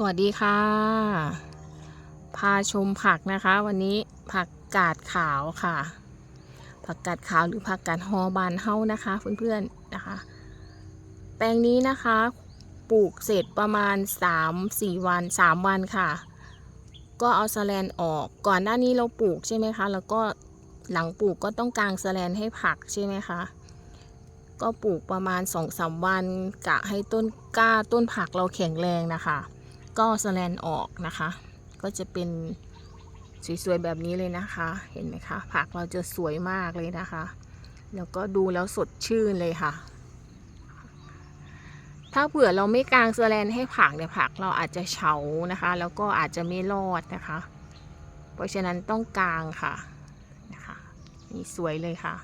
สวัสดีค่ะ พาชมผักนะคะ วันนี้ผักกาดขาวค่ะ ผักกาดขาวหรือผักกาดฮอบานเฮานะคะเพื่อนๆนะคะ แปลงนี้นะคะปลูกเสร็จประมาณ 3-4 วัน 3 วันค่ะ ก็เอาสแลนออกก่อนหน้านี้เราปลูกใช่ไหมคะ แล้วก็หลังปลูกก็ต้องกางสแลนให้ผักใช่ไหมคะก็ปลูกประมาณ2อสวันกะให้ต้นกล้าต้นผักเราแข็งแรงนะคะ ก็สแลนออกนะคะ ก็จะเป็นสวยๆแบบนี้เลยนะคะ เห็นไหมคะ ผักเราจะสวยมากเลยนะคะ แล้วก็ดูแล้วสดชื่นเลยค่ะ ถ้าเผื่อเราไม่กางสแลนให้ผักเนี่ยผักเราอาจจะเฉานะคะ แล้วก็อาจจะไม่รอดนะคะ เพราะฉะนั้นต้องกางค่ะนะคะนี่สวยเลยค่ะ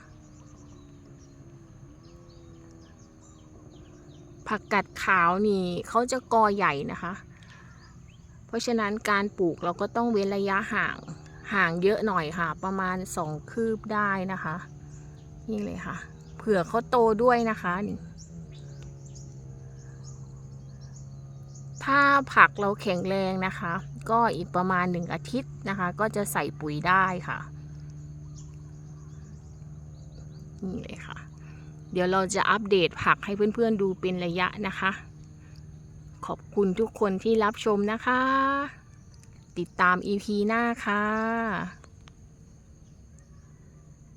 ผักกัดขาวนี่เขาจะกอใหญ่นะคะ ราะฉะนั้นการปลูกเราก็ต้องเว้นระยะห่างห่างเยอะหน่อยค่ะ ประมาณสองคืบได้นะคะ นี่เลยค่ะ เผื่อเขาโตด้วยนะคะนี่ถ้าผักเราแข็งแรงนะคะ ก็อีกประมาณหนึ่งอาทิตย์นะคะ ก็จะใส่ปุ๋ยได้ค่ะนี่เลยค่ะ เดี๋ยวเราจะอัปเดตผักให้เพื่อนๆดูเป็นระยะนะคะ ขอบคุณทุกคนที่รับชมนะคะ ติดตาม EP หน้าค่ะ